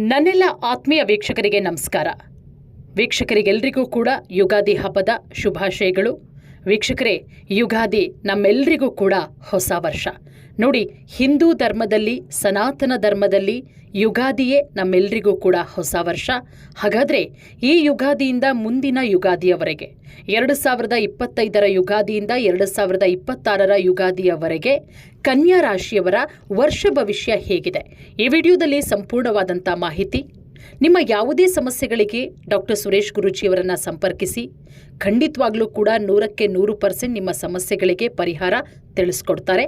ನನ್ನೆಲ್ಲ ಆತ್ಮೀಯ ವೀಕ್ಷಕರಿಗೆ ನಮಸ್ಕಾರ. ವೀಕ್ಷಕರಿಗೆಲ್ಲರಿಗೂ ಕೂಡ ಯುಗಾದಿ ಹಬ್ಬದ ಶುಭಾಶಯಗಳು. ವೀಕ್ಷಕರೇ, ಯುಗಾದಿ ನಮ್ಮೆಲ್ಲರಿಗೂ ಕೂಡ ಹೊಸ ವರ್ಷ. ನೋಡಿ, ಹಿಂದೂ ಧರ್ಮದಲ್ಲಿ, ಸನಾತನ ಧರ್ಮದಲ್ಲಿ ಯುಗಾದಿಯೇ ನಮ್ಮೆಲ್ಲರಿಗೂ ಕೂಡ ಹೊಸ ವರ್ಷ. ಹಾಗಾದರೆ ಈ ಯುಗಾದಿಯಿಂದ ಮುಂದಿನ ಯುಗಾದಿಯವರೆಗೆ, ಎರಡು ಸಾವಿರದ ಇಪ್ಪತ್ತೈದರ ಯುಗಾದಿಯಿಂದ ಎರಡು ಸಾವಿರದ ಇಪ್ಪತ್ತಾರರ ಯುಗಾದಿಯವರೆಗೆ ಕನ್ಯಾ ರಾಶಿಯವರ ವರ್ಷ ಭವಿಷ್ಯ ಹೇಗಿದೆ? ಈ ವಿಡಿಯೋದಲ್ಲಿ ಸಂಪೂರ್ಣವಾದಂಥ ಮಾಹಿತಿ. ನಿಮ್ಮ ಯಾವುದೇ ಸಮಸ್ಯೆಗಳಿಗೆ ಡಾಕ್ಟರ್ ಸುರೇಶ್ ಗುರುಜಿಯವರನ್ನು ಸಂಪರ್ಕಿಸಿ. ಖಂಡಿತವಾಗ್ಲೂ ಕೂಡ ನೂರಕ್ಕೆ ನೂರು ಪರ್ಸೆಂಟ್ ನಿಮ್ಮ ಸಮಸ್ಯೆಗಳಿಗೆ ಪರಿಹಾರ ತಿಳಿಸ್ಕೊಡ್ತಾರೆ.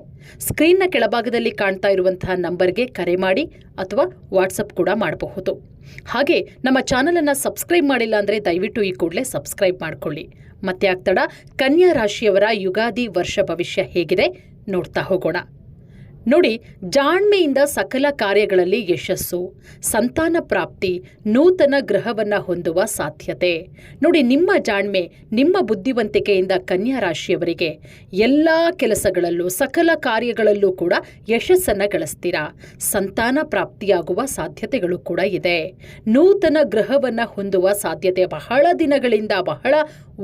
ಸ್ಕ್ರೀನ್ನ ಕೆಳಭಾಗದಲ್ಲಿ ಕಾಣ್ತಾ ಇರುವಂತಹ ನಂಬರ್ಗೆ ಕರೆ ಮಾಡಿ ಅಥವಾ ವಾಟ್ಸಪ್ ಕೂಡ ಮಾಡಬಹುದು. ಹಾಗೆ ನಮ್ಮ ಚಾನಲನ್ನು ಸಬ್ಸ್ಕ್ರೈಬ್ ಮಾಡಿಲ್ಲ ಅಂದರೆ ದಯವಿಟ್ಟು ಈ ಕೂಡಲೇ ಸಬ್ಸ್ಕ್ರೈಬ್ ಮಾಡಿಕೊಳ್ಳಿ. ಮತ್ತೆ ಆಗ್ತಡ ಕನ್ಯಾ ರಾಶಿಯವರ ಯುಗಾದಿ ವರ್ಷ ಭವಿಷ್ಯ ಹೇಗಿದೆ ನೋಡ್ತಾ ಹೋಗೋಣ. ನೋಡಿ, ಜಾಣ್ಮೆಯಿಂದ ಸಕಲ ಕಾರ್ಯಗಳಲ್ಲಿ ಯಶಸ್ಸು, ಸಂತಾನ ಪ್ರಾಪ್ತಿ, ನೂತನ ಗ್ರಹವನ್ನು ಹೊಂದುವ ಸಾಧ್ಯತೆ. ನೋಡಿ, ನಿಮ್ಮ ಜಾಣ್ಮೆ, ನಿಮ್ಮ ಬುದ್ಧಿವಂತಿಕೆಯಿಂದ ಕನ್ಯಾ ರಾಶಿಯವರಿಗೆ ಎಲ್ಲ ಕೆಲಸಗಳಲ್ಲೂ, ಸಕಲ ಕಾರ್ಯಗಳಲ್ಲೂ ಕೂಡ ಯಶಸ್ಸನ್ನು ಗಳಿಸ್ತೀರಾ? ಸಂತಾನ ಪ್ರಾಪ್ತಿಯಾಗುವ ಸಾಧ್ಯತೆಗಳು ಕೂಡ ಇದೆ. ನೂತನ ಗ್ರಹವನ್ನು ಹೊಂದುವ ಸಾಧ್ಯತೆ ಬಹಳ ದಿನಗಳಿಂದ ಬಹಳ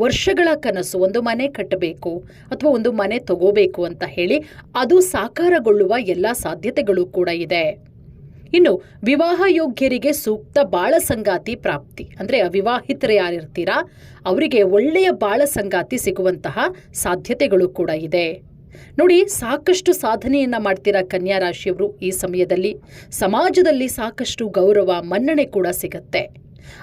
ವರ್ಷಗಳ ಕನಸು, ಒಂದು ಮನೆ ಕಟ್ಟಬೇಕು ಅಥವಾ ಒಂದು ಮನೆ ತಗೋಬೇಕು ಅಂತ ಹೇಳಿ ಅದು ಸಾಕಾರಗೊಳ್ಳುವ ಎಲ್ಲ ಸಾಧ್ಯತೆಗಳು ಕೂಡ ಇದೆ. ಇನ್ನು ವಿವಾಹ ಯೋಗ್ಯರಿಗೆ ಸೂಕ್ತ ಬಾಳ ಸಂಗಾತಿ ಪ್ರಾಪ್ತಿ, ಅಂದರೆ ಅವಿವಾಹಿತರು ಯಾರಿರ್ತೀರಾ, ಅವರಿಗೆ ಒಳ್ಳೆಯ ಬಾಳ ಸಂಗಾತಿ ಸಿಗುವಂತಹ ಸಾಧ್ಯತೆಗಳು ಕೂಡ ಇದೆ. ನೋಡಿ, ಸಾಕಷ್ಟು ಸಾಧನೆಯನ್ನ ಮಾಡ್ತೀರಾ ಕನ್ಯಾ ರಾಶಿಯವರು ಈ ಸಮಯದಲ್ಲಿ. ಸಮಾಜದಲ್ಲಿ ಸಾಕಷ್ಟು ಗೌರವ, ಮನ್ನಣೆ ಕೂಡ ಸಿಗತ್ತೆ.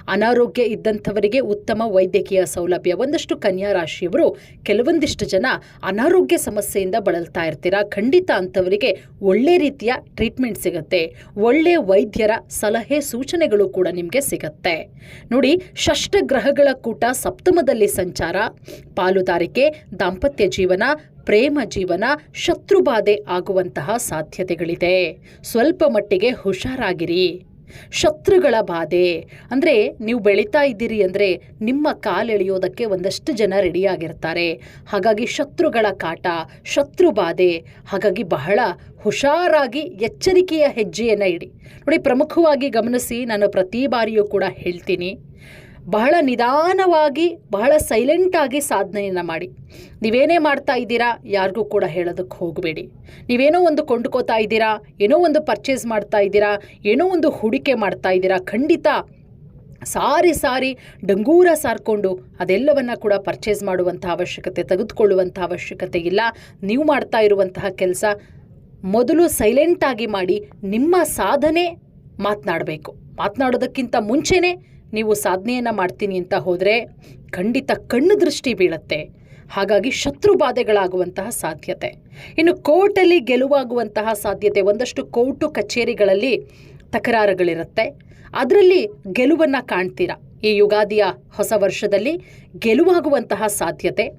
ಅನಾರೋಗ್ಯ ಇದ್ದಂಥವರಿಗೆ ಉತ್ತಮ ವೈದ್ಯಕೀಯ ಸೌಲಭ್ಯ. ಒಂದಷ್ಟು ಕನ್ಯಾ ರಾಶಿಯವರು ಕೆಲವೊಂದಿಷ್ಟು ಜನ ಅನಾರೋಗ್ಯ ಸಮಸ್ಯೆಯಿಂದ ಬಳಲ್ತಾ ಇರ್ತೀರಾ? ಖಂಡಿತ ಅಂಥವರಿಗೆ ಒಳ್ಳೆ ರೀತಿಯ ಟ್ರೀಟ್ಮೆಂಟ್ ಸಿಗುತ್ತೆ. ಒಳ್ಳೆ ವೈದ್ಯರ ಸಲಹೆ, ಸೂಚನೆಗಳು ಕೂಡ ನಿಮಗೆ ಸಿಗತ್ತೆ. ನೋಡಿ ಷಷ್ಠ ಗ್ರಹಗಳ ಕೂಟ ಸಪ್ತಮದಲ್ಲಿ ಸಂಚಾರ. ಪಾಲುದಾರಿಕೆ, ದಾಂಪತ್ಯ ಜೀವನ, ಪ್ರೇಮ ಜೀವನ, ಶತ್ರುಬಾಧೆ ಆಗುವಂತಹ ಸಾಧ್ಯತೆಗಳಿದೆ. ಸ್ವಲ್ಪ ಮಟ್ಟಿಗೆ ಹುಷಾರಾಗಿರಿ. ಶತ್ರುಗಳ ಬಾಧೆ. ಅಂದರೆ ನೀವು ಬೆಳೀತಾ ಇದ್ದೀರಿ ಅಂದರೆ ನಿಮ್ಮ ಕಾಲೆಳೆಯೋದಕ್ಕೆ ಒಂದಷ್ಟು ಜನ ರೆಡಿಯಾಗಿರ್ತಾರೆ ಹಾಗಾಗಿ ಶತ್ರುಗಳ ಕಾಟ, ಶತ್ರು ಬಾಧೆ, ಹಾಗಾಗಿ ಬಹಳ ಹುಷಾರಾಗಿ ಎಚ್ಚರಿಕೆಯ ಹೆಜ್ಜೆಯನ್ನು ಇಡಿ. ನೋಡಿ, ಪ್ರಮುಖವಾಗಿ ಗಮನಿಸಿ ನಾನು ಪ್ರತಿ ಬಾರಿಯೂ ಕೂಡ ಹೇಳ್ತೀನಿ. ಬಹಳ ನಿಧಾನವಾಗಿ, ಬಹಳ ಸೈಲೆಂಟಾಗಿ ಸಾಧನೆಯನ್ನು ಮಾಡಿ. ನೀವೇನೇ ಮಾಡ್ತಾ ಇದ್ದೀರಾ, ಯಾರಿಗೂ ಕೂಡ ಹೇಳೋದಕ್ಕೆ ಹೋಗಬೇಡಿ. ನೀವೇನೋ ಒಂದು ಕೊಂಡ್ಕೋತಾ ಇದ್ದೀರಾ, ಏನೋ ಒಂದು ಪರ್ಚೇಸ್ ಮಾಡ್ತಾ ಇದ್ದೀರಾ, ಏನೋ ಒಂದು ಹೂಡಿಕೆ ಮಾಡ್ತಾ ಇದ್ದೀರಾ, ಖಂಡಿತ ಸಾರಿ ಸಾರಿ ಡಂಗೂರ ಸಾರ್ಕೊಂಡು ಅದೆಲ್ಲವನ್ನು ಕೂಡ ಪರ್ಚೇಸ್ ಮಾಡುವಂಥ ಅವಶ್ಯಕತೆ ತೆಗೆದುಕೊಳ್ಳುವಂಥ ಅವಶ್ಯಕತೆ ಇಲ್ಲ. ನೀವು ಮಾಡ್ತಾ ಇರುವಂತಹ ಕೆಲಸ ಮೊದಲು ಸೈಲೆಂಟಾಗಿ ಮಾಡಿ ನಿಮ್ಮ ಸಾಧನೆ ಮಾತನಾಡಬೇಕು. ಮಾತನಾಡೋದಕ್ಕಿಂತ ಮುಂಚೆನೇ ನೀವು ಸಾಧನೆಯನ್ನು ಮಾಡ್ತೀನಿ ಅಂತ ಹೋದರೆ ಖಂಡಿತ ಕಣ್ಣು ದೃಷ್ಟಿ ಬೀಳುತ್ತೆ. ಹಾಗಾಗಿ ಶತ್ರು ಬಾಧೆಗಳಾಗುವಂತಹ ಸಾಧ್ಯತೆ. ಇನ್ನು ಕೋರ್ಟಲ್ಲಿ ಗೆಲುವಾಗುವಂತಹ ಸಾಧ್ಯತೆ, ಒಂದಷ್ಟು ಕೋರ್ಟು ಕಚೇರಿಗಳಲ್ಲಿ ತಕರಾರುಗಳಿರುತ್ತೆ. ಅದರಲ್ಲಿ ಗೆಲುವನ್ನು ಕಾಣ್ತೀರಾ? ಈ ಯುಗಾದಿಯ ಹೊಸ ವರ್ಷದಲ್ಲಿ ಗೆಲುವಾಗುವಂತಹ ಸಾಧ್ಯತೆ.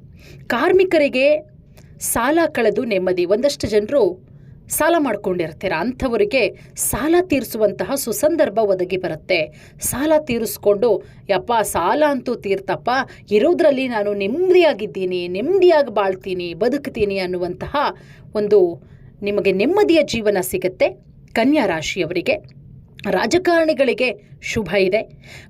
ಕಾರ್ಮಿಕರಿಗೆ ಸಾಲ ಕಳೆದು ನೆಮ್ಮದಿ. ಒಂದಷ್ಟು ಜನರು ಸಾಲ ಮಾಡ್ಕೊಂಡಿರ್ತೀರ? ಅಂಥವರಿಗೆ ಸಾಲ ತೀರಿಸುವಂತಹ ಸುಸಂದರ್ಭ ಒದಗಿ ಬರುತ್ತೆ. ಸಾಲ ತೀರಿಸ್ಕೊಂಡು, ಯಪ್ಪ, ಸಾಲ ಅಂತೂ ತೀರ್ತಪ್ಪ, ಇರೋದ್ರಲ್ಲಿ ನಾನು ನೆಮ್ಮದಿಯಾಗಿದ್ದೀನಿ, ನೆಮ್ಮದಿಯಾಗಿ ಬಾಳ್ತೀನಿ, ಬದುಕ್ತೀನಿ ಅನ್ನುವಂತಹ ಒಂದು ನಿಮಗೆ ನೆಮ್ಮದಿಯ ಜೀವನ ಸಿಗುತ್ತೆ ಕನ್ಯಾ ರಾಶಿಯವರಿಗೆ. ರಾಜಕಾರಣಿಗಳಿಗೆ ಶುಭ ಇದೆ.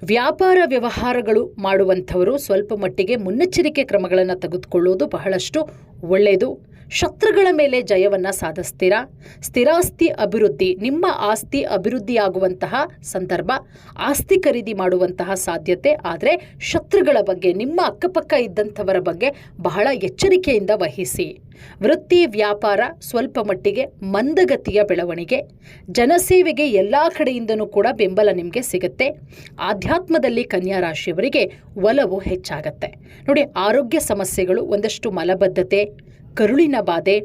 ವ್ಯಾಪಾರ ವ್ಯವಹಾರಗಳು ಮಾಡುವಂಥವರು ಸ್ವಲ್ಪ ಮಟ್ಟಿಗೆ ಮುನ್ನೆಚ್ಚರಿಕೆ ಕ್ರಮಗಳನ್ನು ತೆಗೆದುಕೊಳ್ಳುವುದು ಬಹಳಷ್ಟು ಒಳ್ಳೆಯದು ಶತ್ರುಗಳ ಮೇಲೆ ಜಯವನ್ನು ಸಾಧಿಸ್ತೀರಾ? ಸ್ಥಿರಾಸ್ತಿ ಅಭಿವೃದ್ಧಿ, ನಿಮ್ಮ ಆಸ್ತಿ ಅಭಿವೃದ್ಧಿಯಾಗುವಂತಹ ಸಂದರ್ಭ, ಆಸ್ತಿ ಖರೀದಿ ಮಾಡುವಂತಹ ಸಾಧ್ಯತೆ, ಆದರೆ ಶತ್ರುಗಳ ಬಗ್ಗೆ, ನಿಮ್ಮ ಅಕ್ಕಪಕ್ಕ ಇದ್ದಂಥವರ ಬಗ್ಗೆ ಬಹಳ ಎಚ್ಚರಿಕೆಯಿಂದ ವಹಿಸಿ. ವೃತ್ತಿ, ವ್ಯಾಪಾರ, ಸ್ವಲ್ಪ ಮಟ್ಟಿಗೆ ಮಂದಗತಿಯ ಬೆಳವಣಿಗೆ. ಜನಸೇವೆಗೆ ಎಲ್ಲ ಕಡೆಯಿಂದನೂ ಕೂಡ ಬೆಂಬಲ ನಿಮಗೆ ಸಿಗುತ್ತೆ. ಆಧ್ಯಾತ್ಮದಲ್ಲಿ ಕನ್ಯಾ ರಾಶಿಯವರಿಗೆ ಒಲವು ಹೆಚ್ಚಾಗತ್ತೆ. ನೋಡಿ, ಆರೋಗ್ಯ ಸಮಸ್ಯೆಗಳು ಒಂದಷ್ಟು ಮಲಬದ್ಧತೆ ಕರುಳಿನ ಬಾಧೆ,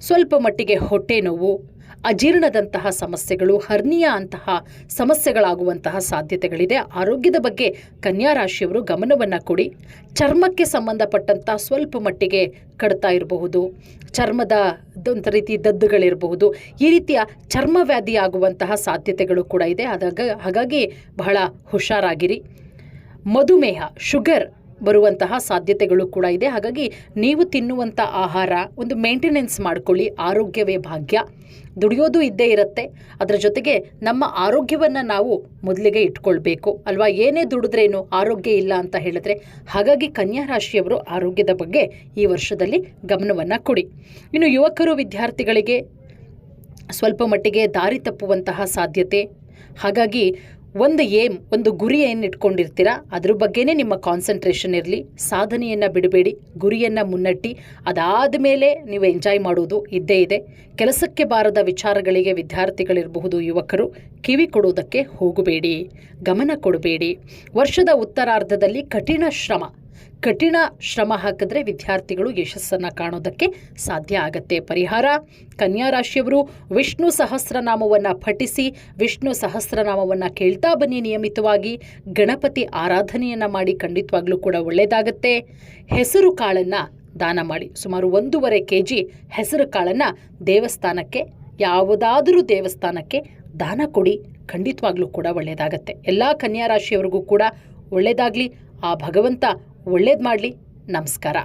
ಸ್ವಲ್ಪ ಮಟ್ಟಿಗೆ ಹೊಟ್ಟೆ ನೋವು, ಅಜೀರ್ಣದಂತಹ ಸಮಸ್ಯೆಗಳು, ಹರ್ನಿಯ ಅಂತಹ ಸಮಸ್ಯೆಗಳಾಗುವಂತಹ ಸಾಧ್ಯತೆಗಳಿದೆ. ಆರೋಗ್ಯದ ಬಗ್ಗೆ ಕನ್ಯಾ ರಾಶಿಯವರು ಗಮನವನ್ನು ಕೊಡಿ. ಚರ್ಮಕ್ಕೆ ಸಂಬಂಧಪಟ್ಟಂಥ ಸ್ವಲ್ಪ ಮಟ್ಟಿಗೆ ಕಡ್ತಾ ಇರಬಹುದು. ಚರ್ಮದ ಒಂದು ರೀತಿ ದದ್ದುಗಳಿರಬಹುದು. ಈ ರೀತಿಯ ಚರ್ಮ ವ್ಯಾಧಿ ಆಗುವಂತಹ ಸಾಧ್ಯತೆಗಳು ಕೂಡ ಇದೆ. ಅದಾಗ ಹಾಗಾಗಿ ಬಹಳ ಹುಷಾರಾಗಿರಿ. ಮಧುಮೇಹ, ಶುಗರ್ ಬರುವಂತಹ ಸಾಧ್ಯತೆಗಳು ಕೂಡ ಇದೆ. ಹಾಗಾಗಿ ನೀವು ತಿನ್ನುವಂಥ ಆಹಾರ ಒಂದು ಮೇಂಟೆನೆನ್ಸ್ ಮಾಡ್ಕೊಳ್ಳಿ. ಆರೋಗ್ಯವೇ ಭಾಗ್ಯ. ದುಡಿಯೋದು ಇದ್ದೇ ಇರುತ್ತೆ. ಅದರ ಜೊತೆಗೆ ನಮ್ಮ ಆರೋಗ್ಯವನ್ನು ನಾವು ಮೊದಲಿಗೆ ಇಟ್ಕೊಳ್ಬೇಕು. ಅಲ್ವಾ? ಏನೇ ದುಡಿದ್ರೇನು ಆರೋಗ್ಯ ಇಲ್ಲ ಅಂತ ಹೇಳಿದ್ರೆ ಹಾಗಾಗಿ ಕನ್ಯಾ ರಾಶಿಯವರು ಆರೋಗ್ಯದ ಬಗ್ಗೆ ಈ ವರ್ಷದಲ್ಲಿ ಗಮನವನ್ನು ಕೊಡಿ. ಇನ್ನು ಯುವಕರು, ವಿದ್ಯಾರ್ಥಿಗಳಿಗೆ ಸ್ವಲ್ಪ ಮಟ್ಟಿಗೆ ದಾರಿ ತಪ್ಪುವಂತಹ ಸಾಧ್ಯತೆ. ಹಾಗಾಗಿ ಒಂದು ಏಮ್, ಒಂದು ಗುರಿ ಏನು ಇಟ್ಕೊಂಡಿರ್ತೀರಾ? ಅದ್ರ ಬಗ್ಗೆನೇ ನಿಮ್ಮ ಕಾನ್ಸಂಟ್ರೇಷನ್ ಇರಲಿ, ಸಾಧನೆಯನ್ನು ಬಿಡಬೇಡಿ, ಗುರಿಯನ್ನು ಮುನ್ನಟ್ಟಿ, ಅದಾದ ಮೇಲೆ ನೀವು ಎಂಜಾಯ್ ಮಾಡೋದು ಇದ್ದೇ ಇದೆ. ಕೆಲಸಕ್ಕೆ ಬಾರದ ವಿಚಾರಗಳಿಗೆ ವಿದ್ಯಾರ್ಥಿಗಳಿರಬಹುದು, ಯುವಕರು ಕಿವಿ ಕೊಡುವುದಕ್ಕೆ ಹೋಗಬೇಡಿ, ಗಮನ ಕೊಡಬೇಡಿ. ವರ್ಷದ ಉತ್ತರಾರ್ಧದಲ್ಲಿ ಕಠಿಣ ಶ್ರಮ. ಕಠಿಣ ಶ್ರಮ ಹಾಕಿದ್ರೆ ವಿದ್ಯಾರ್ಥಿಗಳು ಯಶಸ್ಸನ್ನು ಕಾಣೋದಕ್ಕೆ ಸಾಧ್ಯ ಆಗತ್ತೆ. ಪರಿಹಾರ, ಕನ್ಯಾ ರಾಶಿಯವರು ವಿಷ್ಣು ಸಹಸ್ರನಾಮವನ್ನು ಪಠಿಸಿ, ವಿಷ್ಣು ಸಹಸ್ರನಾಮವನ್ನು ಕೇಳ್ತಾ ಬನ್ನಿ ನಿಯಮಿತವಾಗಿ. ಗಣಪತಿ ಆರಾಧನೆಯನ್ನು ಮಾಡಿ ಖಂಡಿತವಾಗ್ಲೂ ಕೂಡ ಒಳ್ಳೆಯದಾಗತ್ತೆ ಹೆಸರು ಕಾಳನ್ನು ದಾನ ಮಾಡಿ. ಸುಮಾರು ಒಂದೂವರೆ ಕೆ ಜಿ ಹೆಸರು ಕಾಳನ್ನು ದೇವಸ್ಥಾನಕ್ಕೆ, ಯಾವುದಾದರೂ ದೇವಸ್ಥಾನಕ್ಕೆ ದಾನ ಕೊಡಿ. ಖಂಡಿತವಾಗ್ಲೂ ಕೂಡ ಒಳ್ಳೆಯದಾಗತ್ತೆ ಎಲ್ಲ ಕನ್ಯಾ ರಾಶಿಯವರಿಗೂ ಕೂಡ ಒಳ್ಳೆಯದಾಗಲಿ ಆ ಭಗವಂತ ಒಳ್ಳೇದು ಮಾಡಲಿ. ನಮಸ್ಕಾರ.